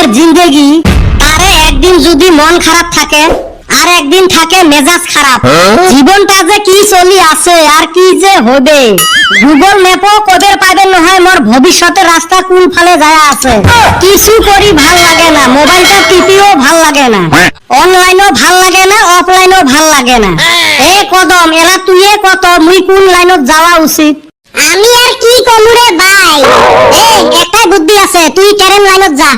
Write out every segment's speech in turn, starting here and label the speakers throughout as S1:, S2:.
S1: মানুষের জিন্দেগি। তারে একদিন যদি মন খারাপ থাকে আর একদিন থাকে মেজাজ খারাপ। জীবনটা যে কি চলি আছে আর কি যে হবে। গুগল ম্যাপও কদের পাবেন নহয় মোর ভবিষ্যতের রাস্তা কোন ফালে যায় আছে। কিছু করি ভালো লাগে না মোবাইলটা টিপিও ভালো লাগে না। অনলাইনও ভালো লাগে না অফলাইনও ভালো লাগে না। এ কদম এলা তুইয়ে কত মুই কোন লাইনত যাওয়া উচিত? আমি আর কি কমু রে ভাই এই একটাই বুদ্ধি আছে তুই কেরেন লাইনত যা।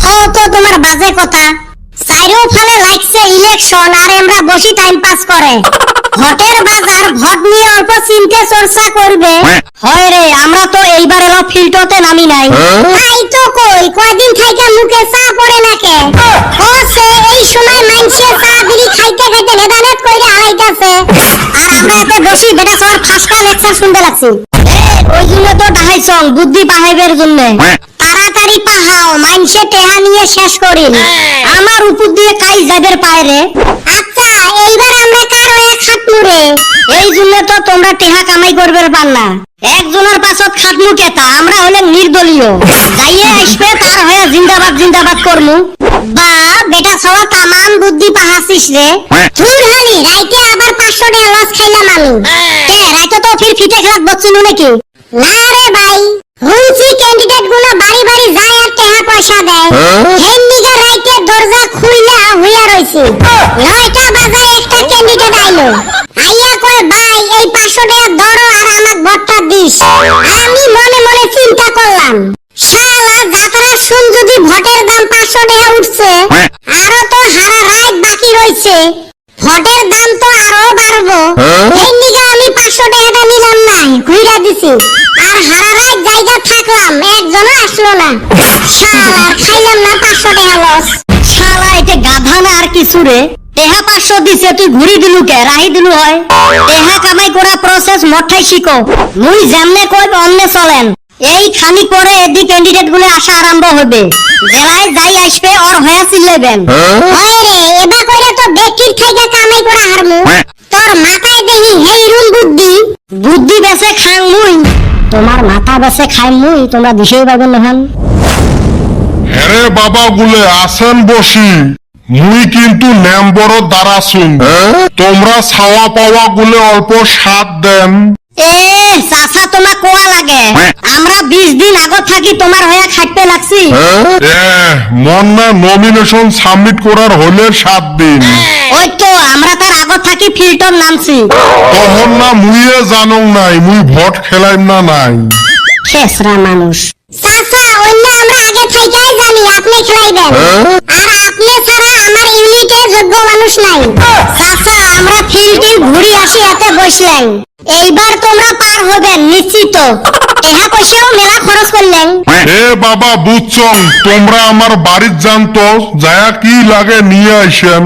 S1: থাও তো তোমার বাজে কথা। চাইরো ফালে লাগছে ইলেকশন আর আমরা বসি টাইম পাস করে ভোটের বাজার ভোট নিয়ে অল্প চিন্তা চর্চা করবে হয় রে আমরা তো এইবার এলো ফিল্ডতে নামি নাই। তাই তো কই কয়দিন থাইকা মুখে চা পড়ে নাকে। হচ্ছে এই সময় মাইনসে চা বিড়ি খাইতে খাইতে নেদানেত কইরে আড়াইতাছে আর আমরা এতে বসি বেটা সবার ফাঁসকা লেকচার শুনতে লাগছি। ওই জন্য তো ডাহাইছং বুদ্ধি পাহাইবের জন্য। তাড়াতাড়ি পাহাও মাইনসে টেহা নিয়ে শেষ করিন। আমার উপর দিয়ে কাই যাদের পায় রে? আচ্ছা এইবার আমরা কার হয়ে খাটমু রে এই জন্য তো তোমরা টেহা কামাই করবে পার না। একজনের পাছত খাটমু কেতা আমরা হলে নির্দলীয়। যাইয়ে আসবে তার হয়ে জিন্দাবাদ জিন্দাবাদ করমু। বা বেটা সবা তামাম বুদ্ধি পাহাসিস রে। ধুর হানি রাইতে আবার পাঁচশো টাকা লস খাইলাম আমি কে রাইতে তো ফির ফিটে খেলাত বচ্চিনু নাকি? না রে ভাই হুনছি ক্যান্ডিডেটগুলো বাড়ি বাড়ি যায় আর টাকা পয়সা দেয় হেন নিগা রাইতে দরজা খুইলা হইয়া রইছে। নয়টা বাজায় একটা ক্যান্ডিডেট আইলো আইয়া কয় ভাই এই পাঁচশো টাকা ধরো আর আমাক ভোটটা দিস। আমি মনে মনে চিন্তা করলাম শালা যাত্রা শুন যদি ভোটের দাম পাঁচশো টাকা উঠছে আরও তো হারা রাত বাকি রইছে। ভোটের দাম তো আরও বাড়বো। এই নিগা আমি পাঁচশো টাকাটা নিলাম না ঘুরা দিছি। থাকলাম একজনও আসলো না। শালা খাইলাম না পাঁচশো টাকা লস শালা এটা গাধা না আর কিছু রে? টেহা পাঁচশো দিছে তুই ঘুরি দিলু কে? রাহি দিলু হয়। টেহা কামাই করা প্রসেস মঠাই শিখো মুই যেমনে কই অন্যে চলেন। এই খানি পরে এদি ক্যান্ডিডেটগুলো আসা আরম্ভ হবে। জেলায় যাই আসবে ওর হয়ে চিল্লাইবেন। হয় রে এবা কইরা তো ব্যক্তির থেকে কামাই করা হারমু। তোর মাথায় দেখি হেই রুম বুদ্ধি। বুদ্ধি বেছে খাং মুই, তোমার মাথা বেছে খাই মুই, তোমরা দিশেই পাবেন নহন।
S2: হ্যাঁ বাবা গুলে, আসেন বসি। মুই কিন্তু নেম্বর দ্বারা শুন। তোমরা ছাওয়া পাওয়া গুলে অল্প সাত দেন।
S1: এ চাচা তোমার কোয়া লাগে। আমরা বিশ দিন আগত থাকি তোমার হয়ে খাইতে লাগছি।
S2: এ মন না নমিনেশন সাবমিট করার হলে সাত দিন।
S1: ওই তো আমরা তার আগত থাকি ফিল্টার নামছি।
S2: তখন না মুইয়ে জানং নাই মুই ভোট খেলাইম না নাই।
S1: খেসরা মানুষ। চাচা অন্য আমরা আগে জানি আপনি খেলাইবেন। আপনি ছাড়া আমার ইউনিটে যোগ্য মানুষ নাই। চাচা আমরা ফিল্ডে ঘুরি আসি এতে বসলেন এইবার তোমরা পার হবেন নিশ্চিত। এহা পয়সাও মেলা খরচ করলেন।
S2: হে বাবা বুঝছং তোমরা আমার বাড়ির জানতো যায়া কি লাগে নিয়ে আইসেন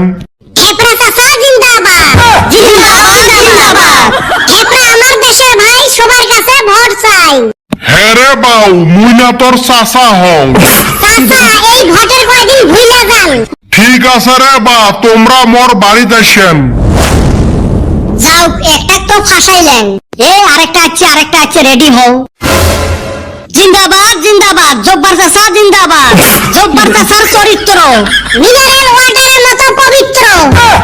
S1: খেপড়া চাচা জিন্দাবাদ। জিন্দাবাদ জিন্দাবাদ। খেপড়া আমার দেশের ভাই সবার কাছে ভোট চাই।
S2: হ্যারে বাউ মুই না তোর চাচা হও।
S1: চাচা এই ভোটের কয়দিন ভুইলা যান
S2: ঠিক আছে রে বা তোমরা মোর বাড়িতে আসেন।
S1: যাও একটা তো ফাঁসাইলেন। এ আরেকটা আছে আরেকটা আছে রেডি হও। জিন্দাবাদ জিন্দাবাদ জব্বার চাচা জিন্দাবাদ। জব্বার চাচার চরিত্র মিনারেল ওয়াটারের মতো পবিত্র।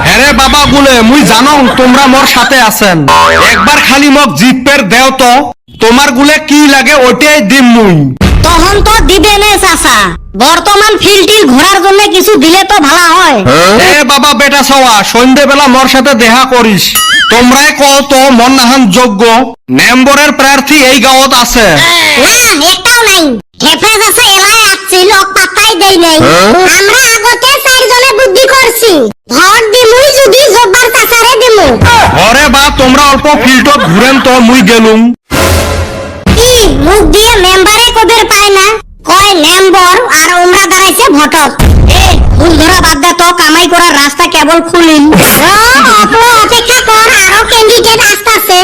S3: হ্যারে বাবা গুলে মুই জানো তোমরা মোর সাথে আছেন। একবার খালি মোক জিপের দেও তো তোমার গুলে কি লাগে ওটাই দিম মুই।
S1: তখন তো দিবে নে চাচা। বর্তমান ফিল্ডটি ঘোরার জন্য কিছু দিলে তো ভালো হয়।
S3: এ বাবা বেটা সওয়া সন্ধ্যেবেলা মোর সাথে দেখা করিস। তোমরাই কও তো মন নাহান যোগ্য। মেম্বরের প্রার্থী এই গাঁৱত আছে।
S1: না একটাও নাই। খেপড়া চাচা এলাই আসছি লোক পাত্তাই দেই নাই। আমরা আগতে চারজনে বুদ্ধি করছি ভোট দিমুই যদি জব্বার চাচারে দিমু।
S3: ঘরে বা তোমরা অল্প ফিল্ডত ঘুরেন তো মুই গেলুম।
S1: মুখ দিয়ে মেম্বারে কবির পায় না? কয় মেম্বর আর ওমরা দাঁড়াইছে ভটক। এ, ভুল ধরা বাদ দা তো কামাই করার রাস্তা কেবল খুলিন অপেক্ষা কর আরও ক্যান্ডিডেট আসতেছে?